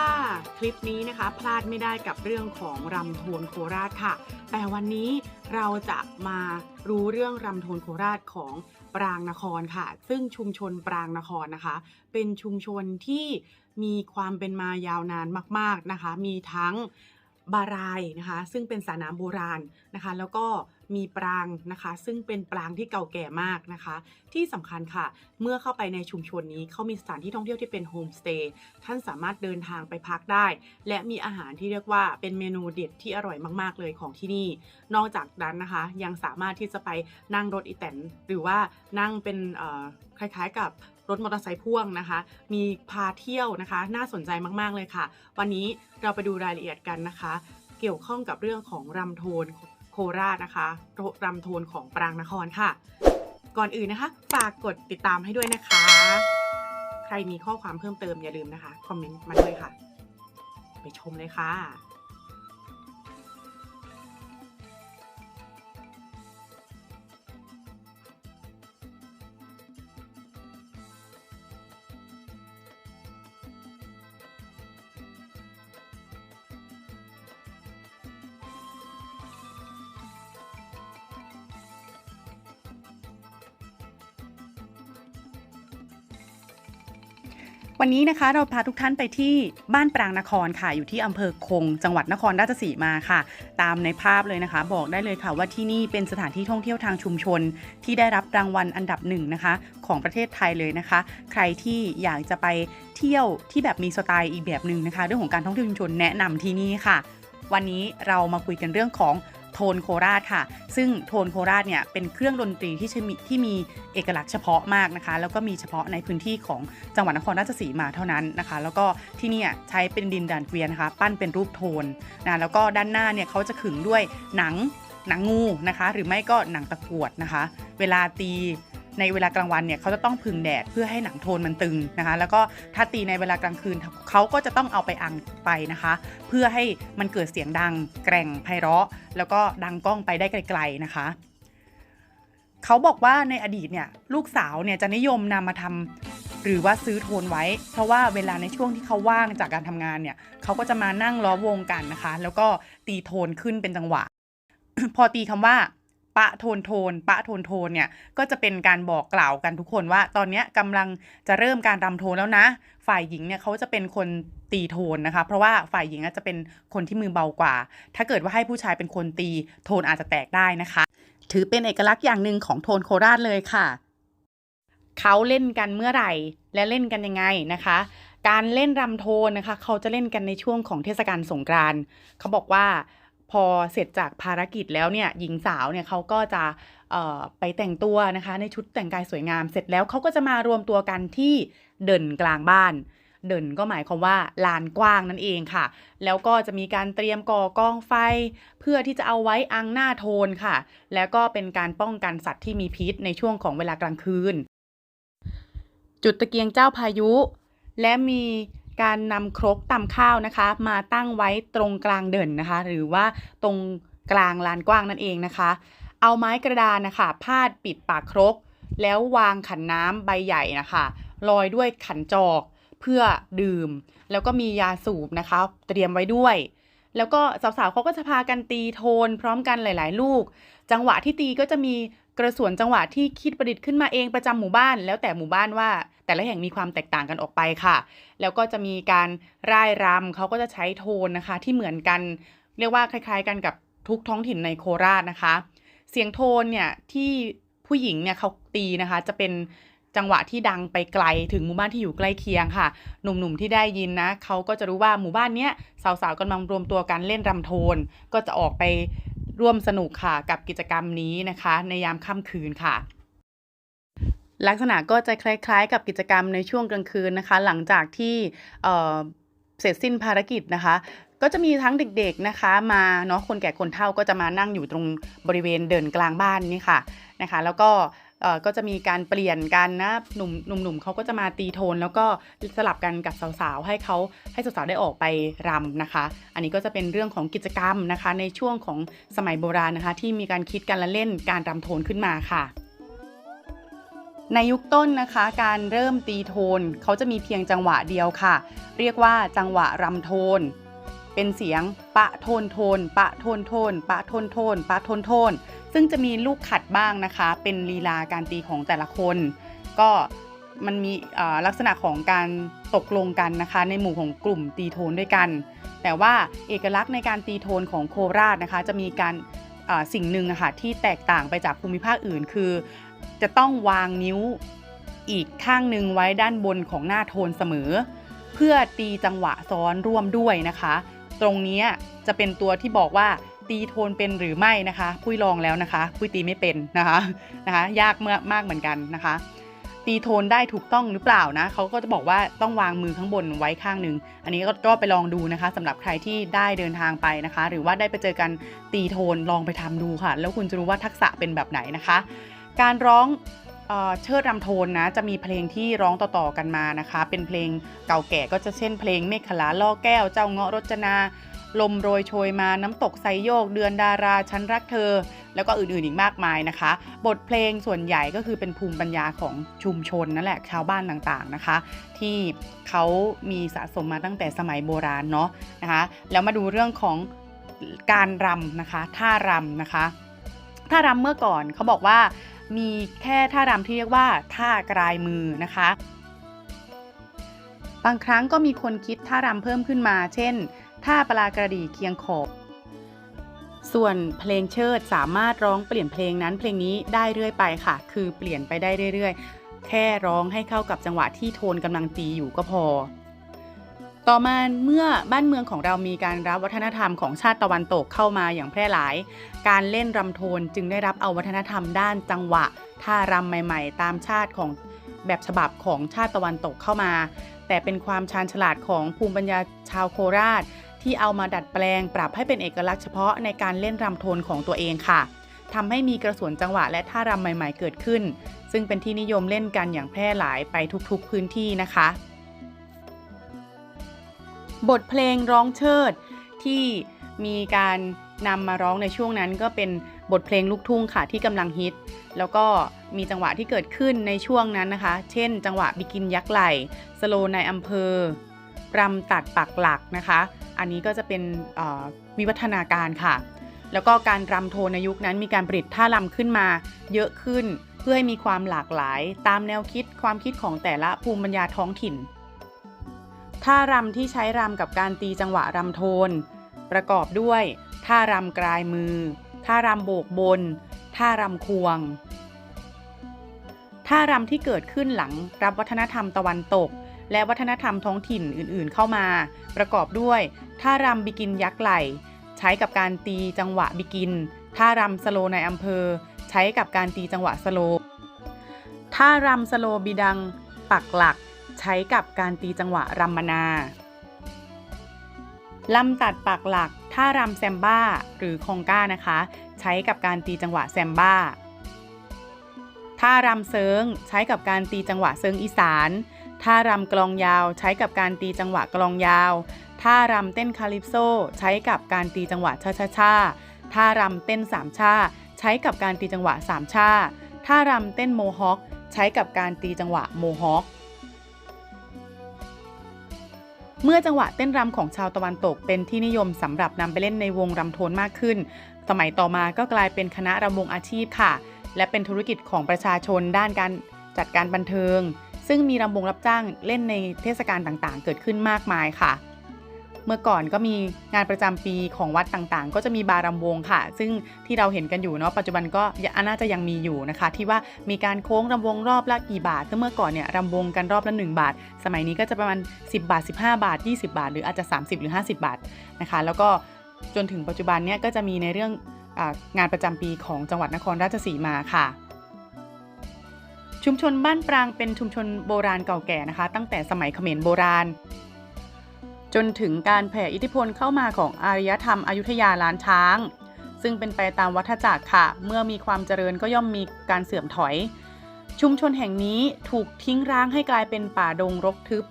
ค่ะคลิปนี้นะคะ พลาดไม่ได้กับเรื่องของรำโทนโคราชค่ะ แต่วันนี้เราจะมารู้เรื่องรำโทนโคราชของปรางนครค่ะ ซึ่งชุมชนปรางนครนะคะ เป็นชุมชนที่มีความเป็นมายาวนานมาก ๆนะคะ มีทั้งบารายนะคะ ซึ่งเป็นสระน้ำโบราณนะคะ แล้วก็ มีปรางนะคะ ซึ่งเป็นปรางที่เก่าแก่มากนะคะ ที่สำคัญค่ะ เมื่อเข้าไปในชุมชนนี้เขามีสถานที่ท่องเที่ยวที่เป็นโฮมสเตย์ท่านสามารถเดินทางไปพักได้ และมีอาหารที่เรียกว่าเป็นเมนูเด็ดที่อร่อยมาก ๆ เลยของที่นี่ นอกจากนั้นนะคะ ยังสามารถที่จะไปนั่งรถอีแตนหรือว่านั่งเป็นคล้ายๆกับรถมอเตอร์ไซค์พ่วงนะคะ มีพาเที่ยวนะคะ น่าสนใจมาก ๆ เลยค่ะ วันนี้เราไปดูรายละเอียดกันนะคะ เกี่ยวข้องกับเรื่องของรำโทน ราชนะคะรำโทนของปรางนครค่ะ ก่อนอื่นนะคะ ฝากกดติดตามให้ด้วยนะคะ ใครมีข้อความเพิ่มเติมอย่าลืมนะคะ คอมเมนต์มาด้วยค่ะ ไปชมเลยค่ะ วันนี้นะคะเราพาทุกท่านไปที่บ้านปรางนครค่ะอยู่ที่อำเภอคง จังหวัดนครราชสีมาค่ะ ตามในภาพเลยนะคะ บอกได้เลยค่ะว่าที่นี่เป็นสถานที่ท่องเที่ยวทางชุมชน ที่ได้รับรางวัลอันดับหนึ่งนะคะ ของประเทศไทยเลยนะคะ ใครที่อยากจะไปเที่ยวที่แบบมีสไตล์อีกแบบหนึ่งนะคะ เรื่องของการท่องเที่ยวชุมชนแนะนำที่นี่ค่ะ วันนี้เรามาคุยกันเรื่องของ โทนโคราชค่ะ ซึ่งโทนโคราชเนี่ยเป็นเครื่องดนตรีที่มีที่มีเอกลักษณ์เฉพาะมากนะคะ แล้วก็มีเฉพาะในพื้นที่ของจังหวัดนครราชสีมาเท่านั้นนะคะ แล้วก็ที่นี่ใช้เป็นดินดานเกวียนนะคะ ปั้นเป็นรูปโทนนะแล้วก็ด้านหน้าเนี่ยเขาจะขึงด้วยหนังหนังงูนะคะ หรือไม่ก็หนังตะกวดนะคะ เวลาตี ในเวลากลางวันเนี่ยเขาจะต้องพึ่งแดดเพื่อให้หนังโทนมันตึงนะคะ แล้วก็ถ้าตีในเวลากลางคืนเขาก็จะต้องเอาไปอังไปนะคะ เพื่อให้มันเกิดเสียงดังแกร่งไพเราะ แล้วก็ดังกล้องไปได้ไกลๆนะคะเขาบอกว่าในอดีตเนี่ยลูกสาวเนี่ยจะนิยมนำมาทำหรือว่าซื้อโทนไว้ เพราะว่าเวลาในช่วงที่เขาว่างจากการทำงานเนี่ยเขาก็จะมานั่งล้อวงกันนะคะ แล้วก็ตีโทนขึ้นเป็นจังหวะ พอตีคำว่า ปะโทนโทน ปะโทนโทนเนี่ยก็จะเป็นการบอกกล่าวกันทุกคนว่า ตอนนี้ยกำลังจะเริ่มการรำโทนแล้วนะ ฝ่ายหญิงเนี่ยเขาจะเป็นคนตีโทนนะคะ เพราะว่าฝ่ายหญิงอาจจะเป็นคนที่มือเบากว่า ถ้าเกิดว่าให้ผู้ชายเป็นคนตีโทนอาจจะแตกได้นะคะ ถือเป็นเอกลักษณ์อย่างหนึ่งของโทนโคราชเลยค่ะเขาเล่นกันเมื่อไหร่และเล่นกันยังไงนะคะ การเล่นรำโทนนะคะ เขาจะเล่นกันในช่วงของเทศกาลสงกรานต์เขาบอกว่า พอเสร็จจากภารกิจแล้วเนี่ยหญิงสาวเนี่ยเขาก็จะไปแต่งตัวนะคะในชุดแต่งกายสวยงามเสร็จแล้วเขาก็จะมารวมตัวกันที่เดินกลางบ้าน เดินก็หมายความว่าลานกว้างนั่นเองค่ะ แล้วก็จะมีการเตรียมก่อกองไฟ เพื่อที่จะเอาไว้อังหน้าโทนค่ะ แล้วก็เป็นการป้องกันสัตว์ที่มีพิษในช่วงของเวลากลางคืน จุดตะเกียงเจ้าพายุ และมี การนำครกตำข้าวนะคะ มาตั้งไว้ตรงกลางเดินนะคะ หรือว่าตรงกลางลานกว้างนั่นเองนะคะ เอาไม้กระดานนะคะพาดปิดปากครก แล้ววางขันน้ำใบใหญ่นะคะลอยด้วยขันจอกเพื่อดื่ม แล้วก็มียาสูบนะคะ เตรียมไว้ด้วย แล้วก็สาวๆเขาก็จะพากันตีโทนพร้อมกันหลายๆ ลูก จังหวะที่ตีก็จะมีกระสวนจังหวะที่คิดประดิษฐ์ขึ้นมาเองประจำหมู่บ้าน แล้วแต่หมู่บ้านว่า แต่ละแห่งมีความแตกต่างกันออกไปค่ะ แล้วก็จะมีการร่ายรำเขาก็จะใช้โทนนะคะ ที่เหมือนกัน เรียกว่าคล้าย ๆ กันกับทุกท้องถิ่นในโคราชนะคะ เสียงโทนเนี่ยที่ผู้หญิงเนี่ยเขาตีนะคะ จะเป็นจังหวะที่ดังไปไกลถึงหมู่บ้านที่อยู่ใกล้เคียงค่ะ หนุ่มๆที่ได้ยินนะเขาก็จะรู้ว่าหมู่บ้านเนี้ยสาวๆกำลังรวมตัวกันเล่นรำโทน ก็จะออกไปร่วมสนุกค่ะกับกิจกรรมนี้นะคะ ในยามค่ำคืนค่ะ ลักษณะก็จะคล้ายๆ กับกิจกรรมในช่วงกลางคืนนะคะ หลังจากที่เเสร็จสิ้นภารกิจนะคะก็จะมีทั้งเด็กๆนะคะมาเนาะคนแก่คนเฒ่าก็จะมานั่งอยู่ตรงบริเวณเดินกลางบ้านนี่ค่ะนะคะ แล้วก็ก็จะมีการเปลี่ยนกันนะหนุ่มหนุ่มๆเขาก็จะมาตีโทน แล้วก็สลับกันกับสาวๆให้เขาให้สาวๆได้ออกไปรำนะคะ อันนี้ก็จะเป็นเรื่องของกิจกรรมนะคะ ในช่วงของสมัยโบราณนะคะ ที่มีการคิดกันและเล่นการรำโทนขึ้นมาค่ะ ในยุคต้นนะคะ การเริ่มตีโทนเขาจะมีเพียงจังหวะเดียวค่ะ เรียกว่าจังหวะรำโทน เป็นเสียงปะโทนโทน ปะโทนโทน ปะโทนโทน ปะโทนโทน ซึ่งจะมีลูกขัดบ้างนะคะ เป็นลีลาการตีของแต่ละคน ก็มันมีลักษณะของการตกลงกันนะคะ ในหมู่ของกลุ่มตีโทนด้วยกัน แต่ว่าเอกลักษณ์ในการตีโทนของโคราชนะคะ จะมีการสิ่งหนึ่งะค่ะที่แตกต่างไปจากภูมิภาคอื่น คือ จะต้องวางนิ้วอีกข้างหนึ่งไว้ด้านบนของหน้าโทนเสมอ เพื่อตีจังหวะซ้อนร่วมด้วยนะคะ ตรงนี้จะเป็นตัวที่บอกว่าตีโทนเป็นหรือไม่นะคะปุ้ยลองแล้วนะคะปุ้ยตีไม่เป็นนะคะนะคะ ยากเมื่อมากเหมือนกันนะคะ ตีโทนได้ถูกต้องหรือเปล่านะเขาก็จะบอกว่าต้องวางมือข้างบนไว้ข้างหนึ่งอันนี้ก็ก็ไปลองดูนะคะสำหรับใครที่ได้เดินทางไปนะคะ หรือว่าได้ไปเจอกันตีโทนลองไปทำดูค่ะ แล้วคุณจะรู้ว่าทักษะเป็นแบบไหนนะคะ การร้องเออเชิดรำโทนนะจะมีเพลงที่ร้องต่อๆกันมานะคะ เป็นเพลงเก่าแก่ก็จะเช่นเพลงเมฆขลาล่อแก้วเจ้าเงาะรจนา ลมโรยโชยมาน้ำตกไซโยก เดือนดาราฉันรักเธอ แล้วก็อื่นๆอีกมากมายนะคะ บทเพลงส่วนใหญ่ก็คือเป็นภูมิปัญญาของชุมชนนั่นแหละชาวบ้านต่างๆนะคะ ที่เขามีสะสมมาตั้งแต่สมัยโบราณเนาะนะคะแล้วมาดูเรื่องของการรำนะคะท่ารำนะคะท่ารำเมื่อก่อนเขาบอกว่า มีแค่ท่ารำที่เรียกว่าท่ากรายมือนะคะ บางครั้งก็มีคนคิดท่ารำเพิ่มขึ้นมา เช่น ท่าปลากระดีเคียงขอบ ส่วนเพลงเชิดสามารถร้องเปลี่ยนเพลงนั้นเพลงนี้ได้เรื่อยไปค่ะ คือเปลี่ยนไปได้เรื่อยๆ แค่ร้องให้เข้ากับจังหวะที่โทนกำลังตีอยู่ก็พอ ต่อมาเมื่อบ้านเมืองของเรามีการรับวัฒนธรรมของชาติตะวันตกเข้ามาอย่างแพร่หลาย การเล่นรำโทนจึงได้รับเอาวัฒนธรรมด้านจังหวะท่ารำใหม่ๆ ตามชาติของแบบฉบับของชาติตะวันตกเข้ามา แต่เป็นความชาญฉลาดของภูมิปัญญาชาวโคราช ที่เอามาดัดแปลงปรับให้เป็นเอกลักษณ์เฉพาะในการเล่นรำโทนของตัวเองค่ะทำให้มีกระสวนจังหวะและท่ารำใหม่ ๆ เกิดขึ้น ซึ่งเป็นที่นิยมเล่นกันอย่างแพร่หลายไปทุกๆพื้นที่นะคะ บทเพลงร้องเชิด ที่มีการนำมาร้องในช่วงนั้นก็เป็นบทเพลงลูกทุ่งค่ะที่กำลังฮิต แล้วก็มีจังหวะที่เกิดขึ้นในช่วงนั้นนะคะ เช่น จังหวะบิกินยักษ์ไหลสโลในอำเภอรำตัดปักหลักนะคะ อันนี้ก็จะเป็นวิวัฒนาการค่ะ แล้วก็การรำโทนในยุคนั้นมีการผลิตท่ารำขึ้นมาเยอะขึ้น เพื่อให้มีความหลากหลายตามแนวคิดความคิดของแต่ละภูมิปัญญาท้องถิ่น ท่ารำที่ใช้รำกับการตีจังหวะรำโทน ประกอบด้วยท่ารำกลายมือ ท่ารำโบกบน ท่ารำควง ท่ารำที่เกิดขึ้นหลังรับวัฒนธรรมตะวันตก และวัฒนธรรมท้องถิ่นอื่นๆเข้ามา ประกอบด้วยท่ารำบิกินยักษ์ไหลใช้กับการตีจังหวะบิกิน ท่ารำสโลในอำเภอ ใช้กับการตีจังหวะสโลท่ารำสโลบิดังปักหลัก ใช้กับการตีจังหวะรัมมนาลำตัดปักหลักท่ารำแซมบ้าหรือคองก้านะคะ ใช้กับการตีจังหวะแซมบ้าท่ารำเซิงใช้กับการตีจังหวะเซิงอีสานท่ารำกลองยาวใช้กับการตีจังหวะกลองยาวท่ารำเต้นคาลิปโซใช้กับการตีจังหวะชาชาชาท่ารำเต้นสามชาใช้กับการตีจังหวะสามชาท่ารำเต้นโมฮอคใช้กับการตีจังหวะโมฮอค เมื่อจังหวะเต้นรำของชาวตะวันตกเป็นที่นิยมสำหรับนำไปเล่นในวงรำโทนมากขึ้น สมัยต่อมาก็กลายเป็นคณะรำวงอาชีพค่ะ และเป็นธุรกิจของประชาชนด้านการจัดการบันเทิง ซึ่งมีรำวงรับจ้างเล่นในเทศกาลต่างๆ เกิดขึ้นมากมายค่ะ เมื่อก่อนก็มีงานประจำปีของวัดต่างๆ ก็จะมีบารำวงค่ะ ซึ่งที่เราเห็นกันอยู่เนาะปัจจุบันก็น่าจะยังมีอยู่นะคะ ที่ว่ามีการโค้งรำวงรอบละกี่บาทซึ่งเมื่อก่อนเนี่ยรำวงกันรอบละ 1 บาท สมัยนี้ก็จะประมาณ 10 บาท 15 บาท 20 บาท หรืออาจจะ 30 หรือ 50 บาทนะคะ แล้วก็จนถึงปัจจุบันเนี่ยก็จะมีในเรื่ององานประจำปีของจังหวัดนครราชสีมาค่ะ ชุมชนบ้านปรางเป็นชุมชนโบราณเก่าแก่นะคะ ตั้งแต่สมัยเขมรโบราณ จนถึงการแผ่อิทธิพลเข้ามาของอารยธรรมอยุธยาล้านช้าง ซึ่งเป็นไปตามวัฏจักรค่ะ เมื่อมีความเจริญก็ย่อมมีการเสื่อมถอย ชุมชนแห่งนี้ถูกทิ้งร้างให้กลายเป็นป่าดงรกทึบ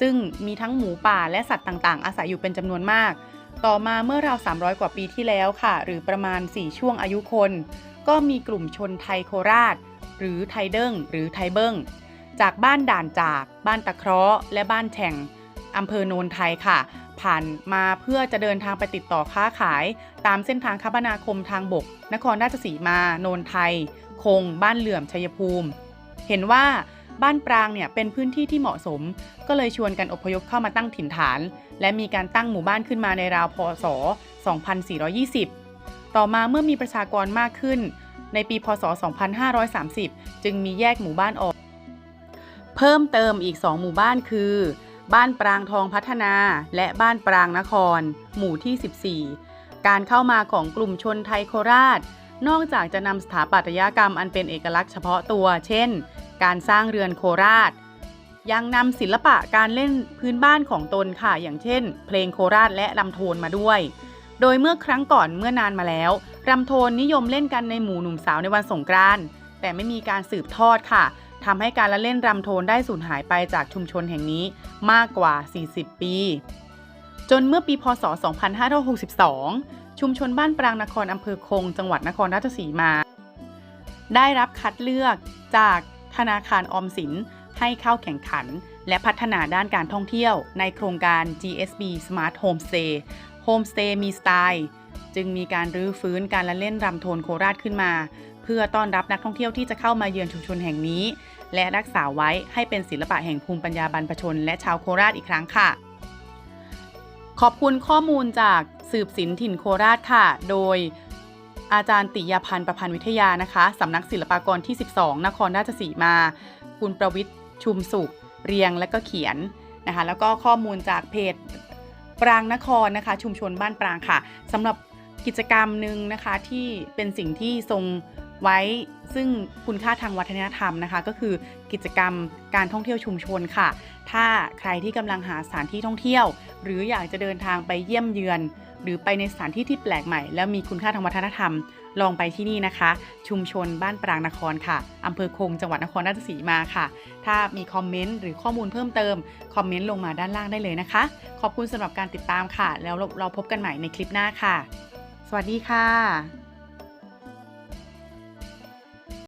ซึ่งมีทั้งหมูป่าและสัตว์ต่างๆ อาศัยอยู่เป็นจำนวนมาก ต่อมาเมื่อราว 300 กว่าปีที่แล้วค่ะ หรือประมาณ 4 ช่วงอายุคน ก็มีกลุ่มชนไทยโคราช หรือไทเดิ้งหรือไทเบิ้งจากบ้านด่านจาก บ้านตะเคราะห์และบ้านแฉ่ง อำเภอโนนไทยค่ะ ผ่านมาเพื่อจะเดินทางไปติดต่อค้าขาย ตามเส้นทางคมนาคมทางบก นครราชสีมา โนนไทย คง บ้านเหลื่อมชัยภูมิ เห็นว่าบ้านปรางเนี่ยเป็นพื้นที่ที่เหมาะสม ก็เลยชวนกันอพยพเข้ามาตั้งถิ่นฐาน และมีการตั้งหมู่บ้านขึ้นมาในราวพศ 2420 ต่อมาเมื่อมีประชากรมากขึ้น ในปีพศ 2530 จึงมีแยกหมู่บ้านออก เพิ่มเติมอีก 2 หมู่บ้านคือ บ้านปรางทองพัฒนา และบ้านปรางนคร หมู่ที่ 14 การเข้ามาของกลุ่มชนไทยโคราช นอกจากจะนำสถาปัตยกรรมอันเป็นเอกลักษณ์เฉพาะตัว เช่น การสร้างเรือนโคราช ยังนำศิลปะการเล่นพื้นบ้านของตนค่ะ อย่างเช่น เพลงโคราชและรำโทนมาด้วย โดยเมื่อครั้งก่อนเมื่อนานมาแล้วรำโทนนิยมเล่นกันในหมู่หนุ่มสาวในวันสงกรานต์แต่ไม่มีการสืบทอดค่ะ ทำให้การละเล่นรำโทนได้สูญหายไปจากชุมชนแห่งนี้มากกว่า 40 ปี จนเมื่อปีพศ 2562 ชุมชนบ้านปรางนครอำเภอคง จังหวัดนครราชสีมา ได้รับคัดเลือกจากธนาคารออมสินให้เข้าแข่งขัน และพัฒนาด้านการท่องเที่ยว ในโครงการ GSB Smart Homestay Homestay มีสไตล์ จึงมีการรื้อฟื้นการละเล่นรำโทนโคราชขึ้นมา เพื่อต้อนรับนักท่องเที่ยวที่จะเข้ามาเยือนชุมชนแห่งนี้ และรักษาไว้ให้เป็นศิลปะแห่งภูมิปัญญาบรรพชน และชาวโคราชอีกครั้งค่ะ ขอบคุณข้อมูลจากสืบศิลป์ถิ่นโคราชค่ะ โดยอาจารย์ติยาพันธ์ประพันธ์วิทยานะคะสำนักศิลปากรที่ 12 นครราชสีมา คุณประวิทย์ชุมสุข เรียงและก็เขียนนะคะ แล้วก็ข้อมูลจากเพจปรางนครนะคะ ชุมชนบ้านปรางค่ะสำหรับกิจกรรมหนึ่งนะคะที่เป็นสิ่งที่ทรง ไว้ซึ่งคุณค่าทางวัฒนธรรมนะคะ ก็คือกิจกรรมการท่องเที่ยวชุมชนค่ะ ถ้าใครที่กำลังหาสถานที่ท่องเที่ยว หรืออยากจะเดินทางไปเยี่ยมเยือน หรือไปในสถานที่ที่แปลกใหม่ แล้วมีคุณค่าทางวัฒนธรรม ลองไปที่นี่นะคะ ชุมชนบ้านปรางนครค่ะอำเภอคงจังหวัดนครราชสีมาค่ะ ถ้ามีคอมเมนต์หรือข้อมูลเพิ่มเติมคอมเมนต์ลงมาด้านล่างได้เลยนะคะ ขอบคุณสำหรับการติดตามค่ะ แล้วเราเราพบกันใหม่ในคลิปหน้าค่ะ สวัสดีค่ะ